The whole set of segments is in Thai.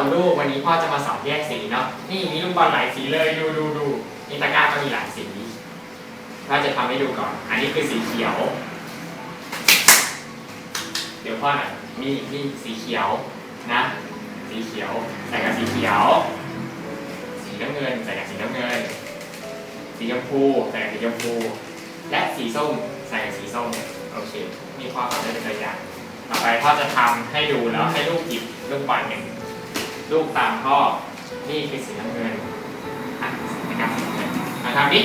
สอนลูกวันนี้พ่อจะมาสอนแยกสีเนาะนี่มีลูกบอลหลายสีเลยดูดูดูนี่ตะกร้าก็มีหลายสีพ่อจะทำให้ดูก่อน อันนี้คือสีเขียว เดี๋ยวพ่อหน่อยมีมีสีเขียวนะ สีเขียวใส่กับสีเขียว สีน้ำเงินใส่กับสีน้ำเงิน สีชมพูใส่กับสีชมพู และสีส้มใส่กับสีส้มโอเคนี่พ่อทำได้เป็นตัวอย่างต่อไปพ่อจะทำให้ดูแล้วให้ลูกหยิบลูกบอลหนึ่ง ลูกตามพ่อนี่คือสีน้ำเงินนะครับมาทำดิ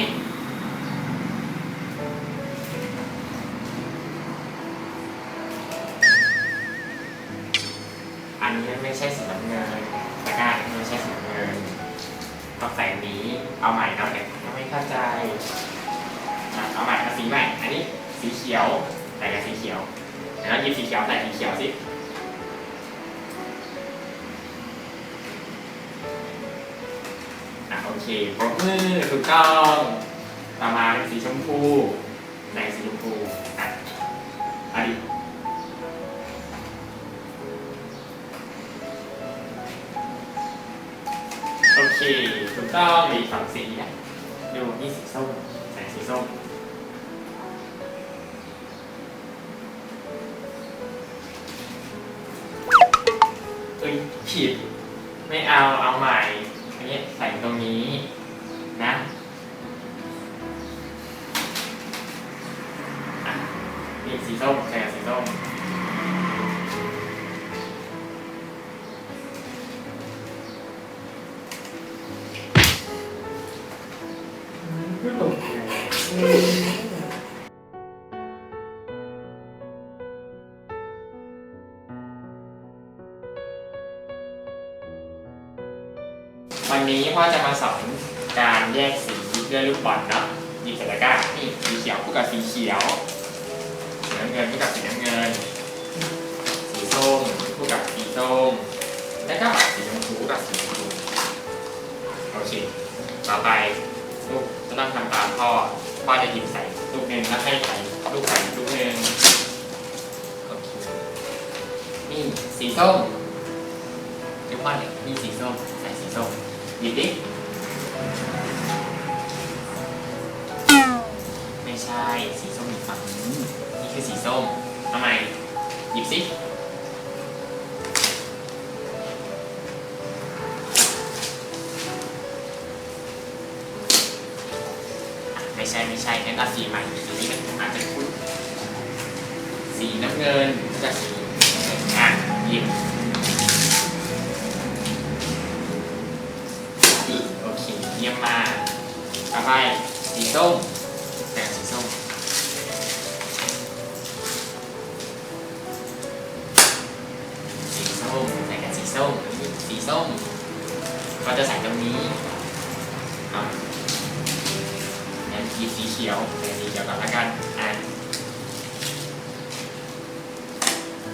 อันนี้ไม่ใช่สีน้ำเงินตะกร้าอันนี้ไม่ใช่สีน้ำเงินต้องใส่นี้เอาใหม่นะเด็กยังไม่เข้าใจเอาใหม่เอาสีใหม่ อันนี้สีเขียวใส่กับสีเขียวแล้วหยิบสีเขียวใส่สีเขียวสิ โอเคปรบมือถูกต้องต่อมาเป็นสีชมพูใส่สีชมพูอะอดีโอเคถูกต้องมีสองสีนะดูนี่สีส้มใส่สีส้มเอ้ยผิดไม่เอาเอาใหม่ นี้ใส่ตรงนี้นะนี่สีส้มใส่กับสีส้มก็ตกใจ วันนี้พ่อจะมาสอนการแยกสีด้วยลูกบอลเนาะหยิบใส่ตะกร้านี่สีเขียวคู่กับสีเขียวสีน้ำเงินคู่กับสีน้ำเงิน สีส้มคู่กับสีส้มแล้วก็สีชมพูคู่กับสีชมพูโอเคต่อไปลูกจะต้องทำตามพ่อพ่อจะหยิบใส่ลูกหนึ่งแล้วให้ใส่ลูกใส่ลูกหนึ่งโอเคนี่สีส้มทุกคนเนี่ยนี่สีส้มใส่สีส้ม หยิบดิไม่ใช่ สีส้มอยู่ฝั่งนี้นี่คือสีส้มทำไมหยิบสิไม่ใช่ไม่ใช่งั้นเอาสีใหม่สีนี้มันอาจจะคุ้นสีน้ำเงินกับสีน้ำเงินอะหยิบ ยี่ยมมากต่อไปสีส้มแต่สีส้มสีส้มใส่กับสีส้มสีส้มก็จะใส่ตรงนี้ครับงั้นหยิบสีเขียวแต่สีเขียวก่อนละกันอะ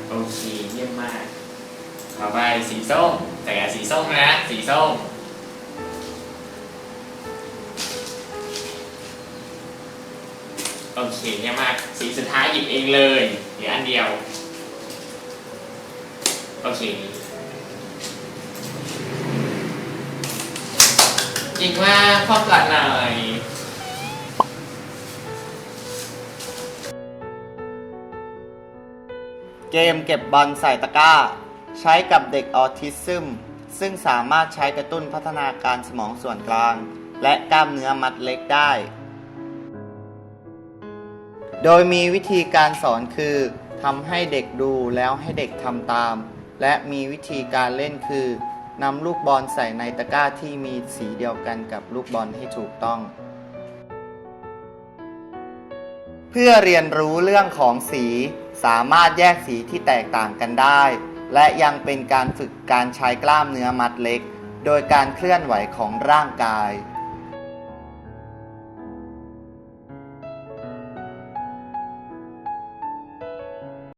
โอเคเยี่ยมมาก ต่อไปสีส้มแต่สีส้มนะ สีส้ม โอเคเยี่ยมาก สีสุดท้ายหยิบเองเลยเหลืออันเดียว โอเคเก่งมาพ่อกลัดหน่อยเกมเก็บบอลใส่ตะกร้า ใช้กับเด็กออทิซึม ซึ่งสามารถใช้กระตุ้นพัฒนาการสมองส่วนกลาง และกล้ามเนื้อมัดเล็กได้ โดยมีวิธีการสอนคือทำให้เด็กดูแล้วให้เด็กทำตาม และมีวิธีการเล่นคือนำลูกบอลใส่ในตะกร้าที่มีสีเดียวกันกับลูกบอลให้ถูกต้อง เพื่อเรียนรู้เรื่องของสีสามารถแยกสีที่แตกต่างกันได้ และยังเป็นการฝึกการใช้กล้ามเนื้อมัดเล็ก โดยการเคลื่อนไหวของร่างกาย